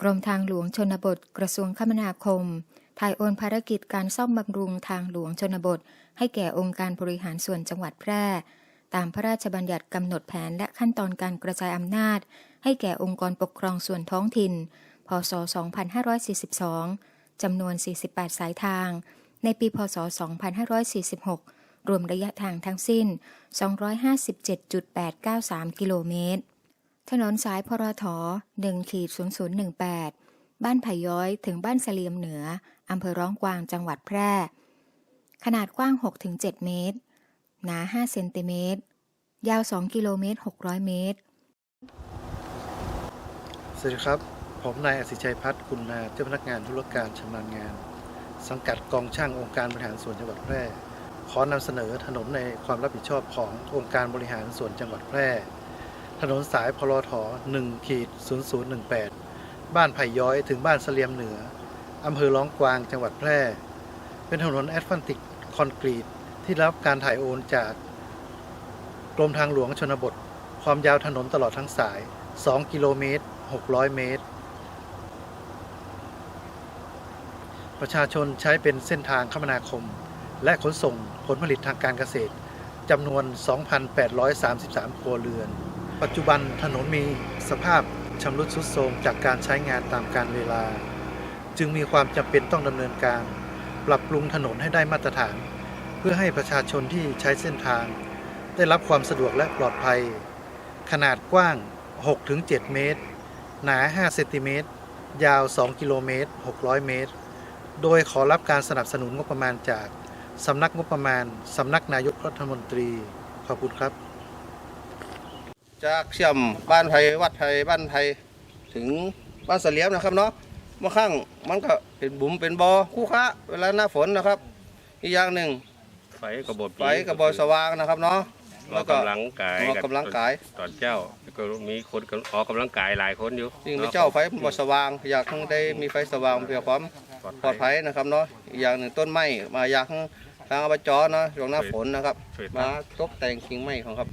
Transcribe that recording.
กรมทางหลวงชนบท กระทรวงคมนาคม ถ่ายโอนภารกิจการซ่อมบำรุงทางหลวงชนบท ให้แก่องค์การบริหารส่วนจังหวัดแพร่ ตามพระราชบัญญัติกำหนดแผนและขั้นตอนการกระจายอำนาจ ให้แก่องค์กรปกครองส่วนท้องถิ่น พศ 2542 จำนวน 48 สายทาง ในปี พศ 2546 รวมระยะทางทั้งสิ้น 257.893 กิโลเมตร ถนนสายพรท1ขีด0018 บ้านไผ่ย้อยถึงบ้านเสลียมเหนือ อำเภอร้องกวางจังหวัดแพร่ ขนาดกว้าง 6-7 เมตร หนา 5 เซนติเมตร ยาว 2 กิโลเมตร 600 เมตร สวัสดีครับ ผมนายอสิชัยพัฒน์คุณนาเจ้าพนักงานธุรการชำนาญงาน สังกัดกองช่างองค์การบริหารส่วนจังหวัดแพร่ ขอนำเสนอถนนในความรับผิดชอบขององค์การบริหารส่วนจังหวัดแพร่ ถนนสายพลท1ขีด0018 บ้านไผ่ย้อยถึงบ้านเสลียมเหนือ อำเภอร้องกวางจังหวัดแพร่ เป็นถนนแอสฟันติกคอนกรีตที่รับการถ่ายโอนจากกรมทางหลวงชนบท ความยาวถนนตลอดทั้งสาย 2 กิโลเมตร 600 เมตร ประชาชนใช้เป็นเส้นทางคมนาคม และขนส่งผลผลิตทางการเกษตรจำนวน 2,833 ครัวเรือน ปัจจุบันถนนมีสภาพชำรุดทรุดโทรมจากการใช้งานตามการเวลา จึงมีความจำเป็นต้องดำเนินการ ปรับปรุงถนนให้ได้มาตรฐาน เพื่อให้ประชาชนที่ใช้เส้นทาง ได้รับความสะดวกและปลอดภัย ขนาดกว้าง 6-7 เมตร หนา 5 เซนติเมตร ยาว 2 กิโลเมตร 600 เมตร โดยขอรับการสนับสนุนงบประมาณจากสำนักงบประมาณ สำนักนายกรัฐมนตรี ขอบคุณครับ จากเชื่อมบ้านไผ่วัดไผ่บ้านไผ่ถึงบ้านเสลียมนะครับเนาะบางครั้งมันก็เป็นบุ๋มเป็นบอ่อคู่ค้าเวลาหน้าฝนนะครับ อีกอย่างหนึ่งไฟกระบอกไฟกับบอสว่างนะครับเนาะอแล้อวกก็กำลังกายออกกำลังกายตอนเจ้าแล้วก็มีคนก็ออกกำลังกายหลายคนอยู่ยิ่งไม่เจ้าไฟบอสว่าง อยากทั้งได้มีไฟสว่างเพื่อความปลอดภัยนะครับเนาะอีกอย่างหนึ่งต้นไม้มาอยากทางอบจเนาะช่วงหน้าฝนนะครับช่วยมาตัดตกแต่งกิ่งไม้ของครับ